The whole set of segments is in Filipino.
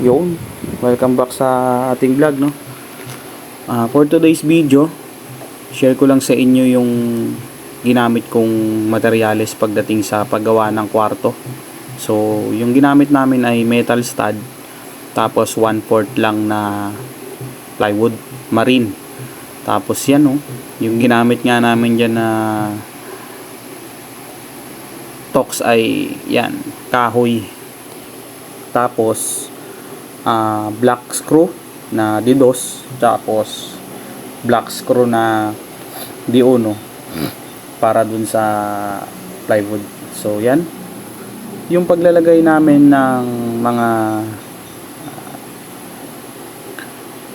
Yun. Welcome back sa ating vlog, no? Ah, for today's video, share ko lang sa inyo yung ginamit kong materyales pagdating sa paggawa ng kwarto. So, yung ginamit namin ay metal stud, tapos 1/4 lang na plywood, marine. Tapos yan, no? Yung ginamit nga namin dyan na tox ay yan, kahoy. Tapos ah, black screw na D2 tapos black screw na D1 para dun sa plywood. So yan. Yung paglalagay namin ng mga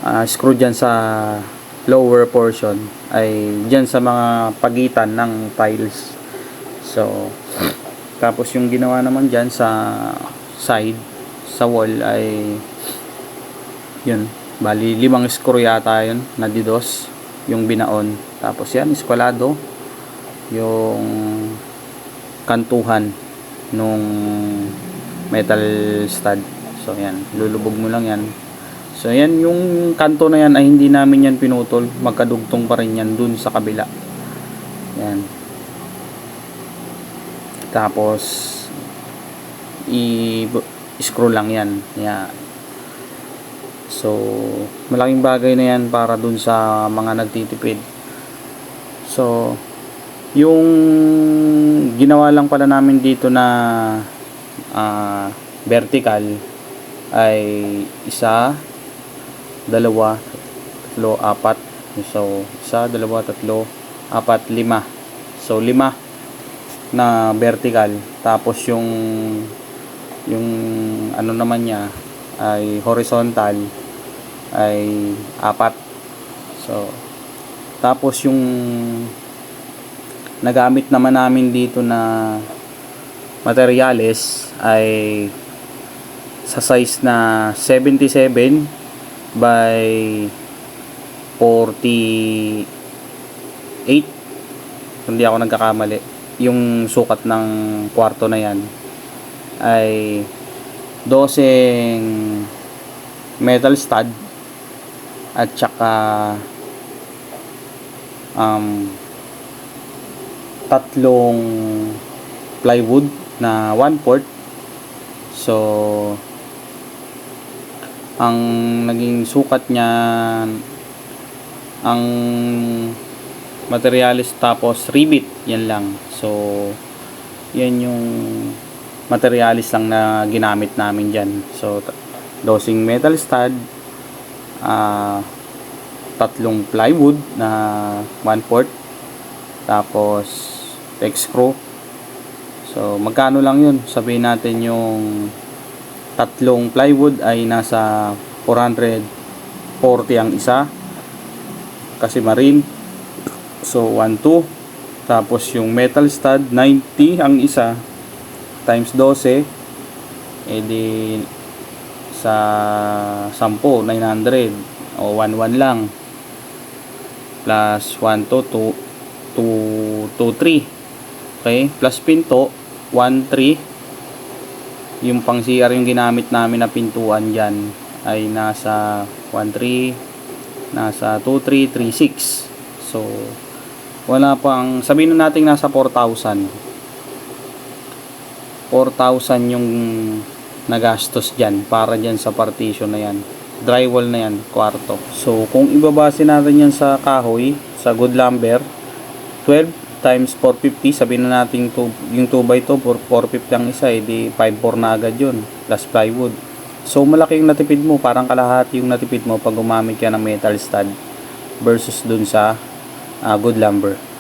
ah, screw dyan sa lower portion ay dyan sa mga pagitan ng tiles. So, tapos yung ginawa naman dyan sa side, sa wall ay yun, bali limang screw yata yun na didos yung binaon. Tapos yan, eskwalado yung kantuhan nung metal stud. So yan, lulubog mo lang yan. So yan, yung kanto na yan ay hindi namin yan pinutol. Magkadugtong pa rin yan dun sa kabila. Yan. Tapos i screw lang yan. Yan. So, malaking bagay na yan para dun sa mga nagtitipid. So, yung ginawa lang pala namin dito na ah, vertical ay isa, dalawa, tatlo, apat. So, isa, dalawa, tatlo, apat, lima. So, lima na vertical. Tapos yung yung ano naman niya ay horizontal ay apat. So, tapos yung nagamit naman namin dito na materyales ay sa size na 77 by 48 hindi ako nagkakamali. Yung sukat ng kwarto na yan ay 12 metal stud at saka um, tatlong plywood na 1 port. So ang naging sukat niya ang materialis tapos rivet yan lang. So yan yung materialis lang na ginamit namin dyan. So dosing metal stud ah tatlong plywood na 1 port tapos X screw so magkano lang yun? Sabihin natin yung tatlong plywood ay nasa 440 ang isa. Kasi marine. So 1 2 tapos yung metal stud 90 ang isa times 12 edi sa 10 900 o 1 1 lang. Plus 1 2 2 2 3 okay? Plus pinto 1 3 yung pang CR yung ginamit namin na pintuan dyan ay nasa 1 3 nasa 2 3 3 6 so wala pang sabihin na natin nasa 4,000 4,000 yung nagastos dyan para dyan sa partition na yan. Drywall na yan kwarto. So kung ibabase natin yan sa kahoy sa good lumber 12 times 450 sabihin na natin yung 2x2 450 ang isa edi 5.4 na agad yun plus plywood. So malaki yung natipid mo parang kalahati yung natipid mo pag gumamit ka ng metal stud versus dun sa ah, good lumber